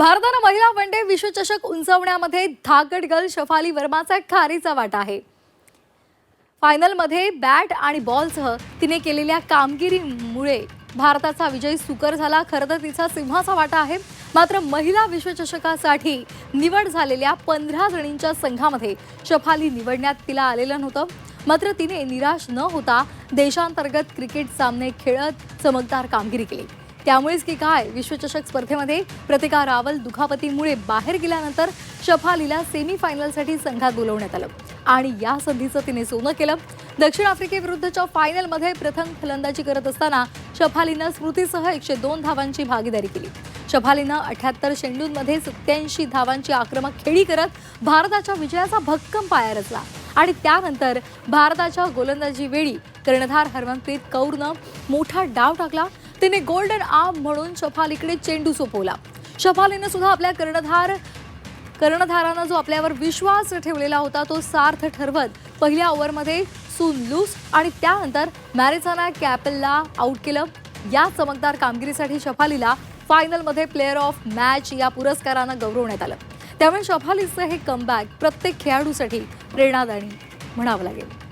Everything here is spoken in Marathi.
भारतानं महिला वन डे विश्वचषक उंचवण्यामध्ये धाकड गर्ल शफाली वर्माचा खारीचा वाटा आहे. फायनलमध्ये बॅट आणि बॉलसह तिने केलेल्या कामगिरीमुळे भारताचा विजय सुकर झाला. खरं तर तिचा सिंहाचा वाटा आहे. मात्र महिला विश्वचषकासाठी निवड झालेल्या पंधरा जणींच्या संघामध्ये शफाली निवडण्यात तिला आलेलं नव्हतं. मात्र तिने निराश न होता देशांतर्गत क्रिकेट सामने खेळत चमकदार कामगिरी केली. त्यामुळेच की काय विश्वचषक स्पर्धेमध्ये प्रतिका रावल दुखापतीमुळे बाहेर गेल्यानंतर शफालीला सेमीफायनलसाठी संघात बोलवण्यात आलं. आणि या संधीचं तिने सोनं केलं. दक्षिण आफ्रिकेविरुद्धच्या फायनलमध्ये प्रथम फलंदाजी करत असताना शफालीनं स्मृतीसह एकशे दोन धावांची भागीदारी केली. शफालीनं अठ्याहत्तर चेंडूंमध्ये सत्याऐंशी धावांची आक्रमक खेळी करत भारताच्या विजयाचा भक्कम पाया रचला. आणि त्यानंतर भारताच्या गोलंदाजी वेळी कर्णधार हरमनप्रीत कौरनं मोठा डाव टाकला. तिने गोल्डन आर्म म्हणून शफालीकडे चेंडू सोपवला. शफालीने सुद्धा आपल्या कर्णधार कर्णधारानं जो आपल्यावर विश्वास ठेवलेला होता तो सार्थ ठरवत पहिल्या ओव्हरमध्ये सून लूस आणि त्यानंतर मॅरेथॉना कॅपलला आऊट केलं. या चमकदार कामगिरीसाठी शफालीला फायनलमध्ये प्लेअर ऑफ मॅच या पुरस्कारानं गौरवण्यात आलं. त्यामुळे शफालीचं हे कमबॅक प्रत्येक खेळाडूसाठी प्रेरणादायी म्हणावं लागेल.